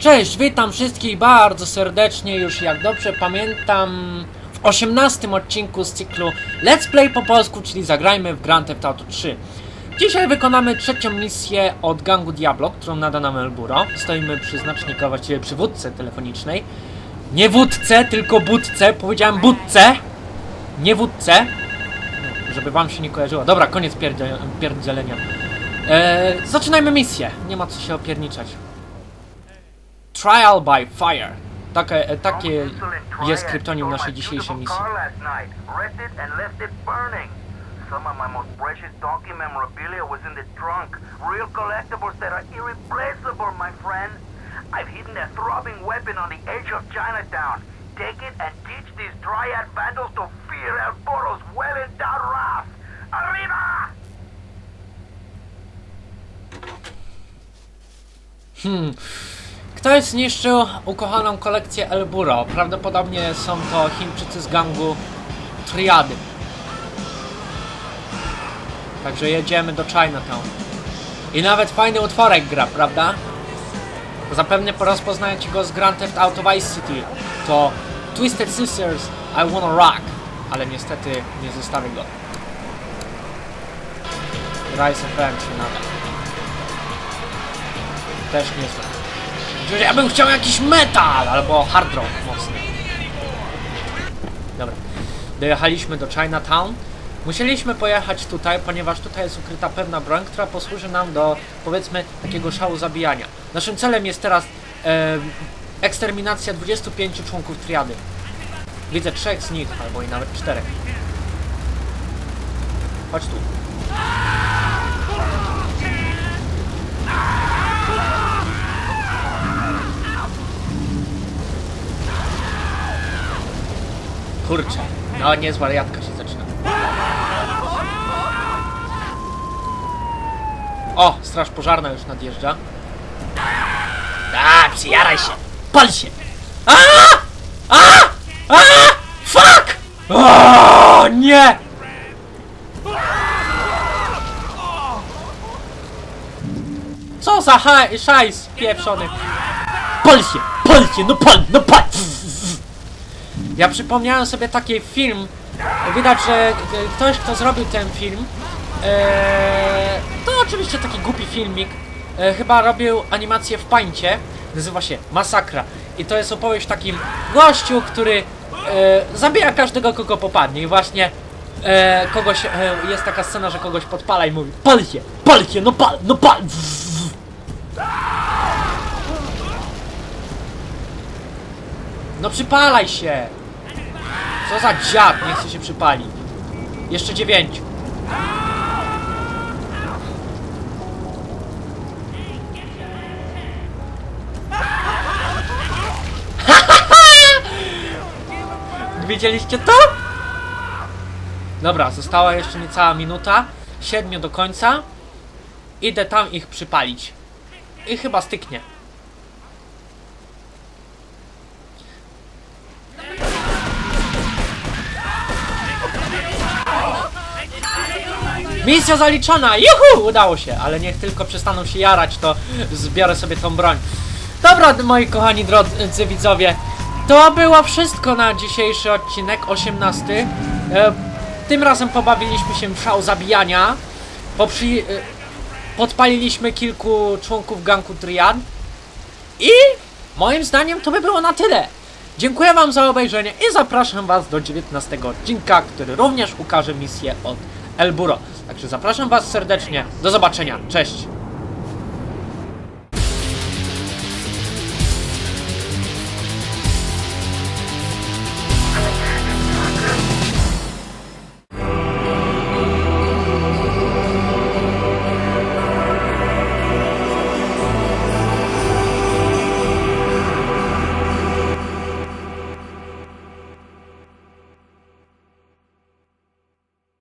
Cześć, witam wszystkich bardzo serdecznie, już jak dobrze pamiętam, w 18 odcinku z cyklu Let's Play po polsku, czyli zagrajmy w Grand Theft Auto 3. Dzisiaj wykonamy trzecią misję od gangu Diablo, którą nada nam Elburo. Stoimy przy znaczniku, a właściwie przy wódce telefonicznej. Nie wódce, tylko budce, powiedziałem budce, nie wódce. No, Żeby wam się nie kojarzyło. Dobra, koniec pierdzie- pierdzielenia. Eee, zaczynajmy misję, nie ma co się opierniczać. Trial by Fire. Takie, e, takie jest kryptonim naszej dzisiejszej misji. Some of my most precious donkey memorabilia was in the trunk. Real collectibles that are irreplaceable, my friend. I've hidden a throbbing weapon on the edge of Chinatown. Take it and teach these dryad vandals to fear El Toro's well-endowed wrath. Arriba! Hmm. Ktoś zniszczył ukochaną kolekcję Elburo. Prawdopodobnie są to Chińczycy z gangu Triady. Także jedziemy do Chinatown. I nawet fajny utworek gra, prawda? Zapewne rozpoznajecie go z Grand Theft Auto Vice City. To Twisted Sisters I Wanna Rock. Ale niestety nie zostawię go. Rise of M się nada. Też niezłe. Ja bym chciał jakiś metal albo hard rock mocny. Dobra. Dojechaliśmy do Chinatown. Musieliśmy pojechać tutaj, ponieważ tutaj jest ukryta pewna broń, która posłuży nam do, powiedzmy, takiego szału zabijania. Naszym celem jest teraz e, eksterminacja 25 członków triady. Widzę trzech z nich, albo i nawet czterech. Chodź tu. Kurczę, no niezła jadka się zaczyna. O, straż pożarna już nadjeżdża. A, przyjaraj się! Pal się! A! A! A! Fuck! O, nie! Co za szajs pieprzony! Pal się! Pal się! No pal! No pal! Ja przypomniałem sobie taki film. Widać, że ktoś, kto zrobił ten film, e, to oczywiście taki głupi filmik, e, chyba robił animację w pańcie, nazywa się Masakra. I to jest opowieść takim gościu, który e, zabija każdego, kogo popadnie. I właśnie e, kogoś, e, jest taka scena, że kogoś podpala i mówi Pal się! Pal się! No pal! No pal! No przypalaj się! Co za dziad, nie chce się przypalić. Jeszcze dziewięciu. Widzieliście to? Dobra, została jeszcze niecała minuta. Siedmiu do końca. Idę tam ich przypalić. I chyba styknie. Misja zaliczona! Juhu! Udało się, ale niech tylko przestaną się jarać, to zbiorę sobie tą broń. Dobra, moi kochani drodzy widzowie, to było wszystko na dzisiejszy odcinek, 18. E, tym razem pobawiliśmy się w szał zabijania. Poprzy... E, podpaliliśmy kilku członków ganku Triad. I moim zdaniem to by było na tyle. Dziękuję Wam za obejrzenie i zapraszam Was do 19 odcinka, który również ukaże misję od Elburo. Także zapraszam Was serdecznie. Do zobaczenia. Cześć.